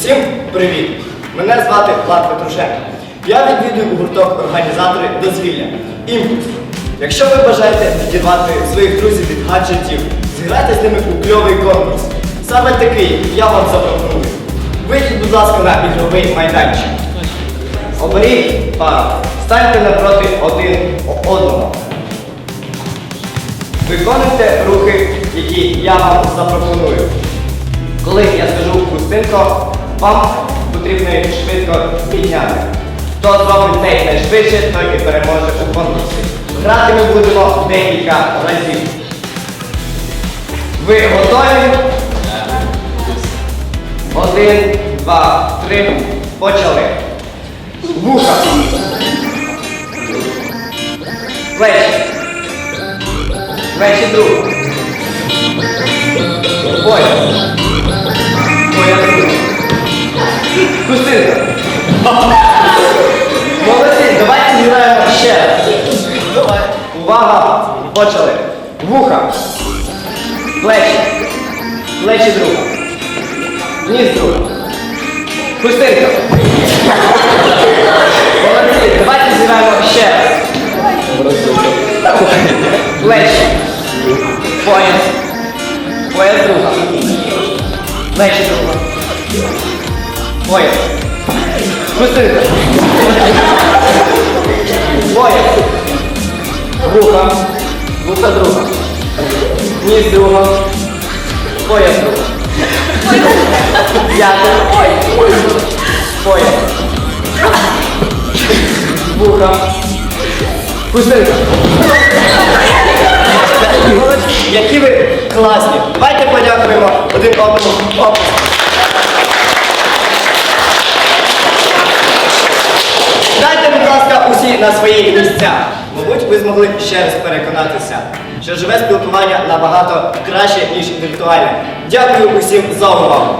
Привіт! Мене звати Влад Петрушенко. Я відвідую гурток організатори дозвілля Імпульс. Якщо ви бажаєте відірвати своїх друзів від гаджетів, зіграйте з ними у кльовий конкурс. Саме такий я вам запропоную. Вийдіть, будь ласка, на ігровий майданчик. Оберіть пару. Станьте напроти один одного. Виконуйте рухи, які я вам запропоную. Коли я скажу пустинко, вам потрібно їх швидко підняти. Хто зробить це найшвидше, той і переможе у конкурсі. Грати ми будемо декілька разів. Ви готові? Один, два, три. Почали. Вуха. Плечі. Плечі друг. Ой. Ще. Давай. Увага! Почали. Вуха. Плечі. Плечі друга. Ніс друга. Хустинка. Молодці, давайте зіграємо ще. Плечі. Пояс. Пояс друга. Плечі друга. Пояс. Хустинка. Пояс. Вуха. Вуха друга. Ніс друга. Пояс друга. П'яте. Пояс. Вуха. Хустинка. Які ви класні. Давайте подякуємо один одному. Оп. Дайте, будь ласка, усі на свої місця. Мабуть, ви змогли ще раз переконатися, що живе спілкування набагато краще, ніж віртуальне. Дякую усім за увагу.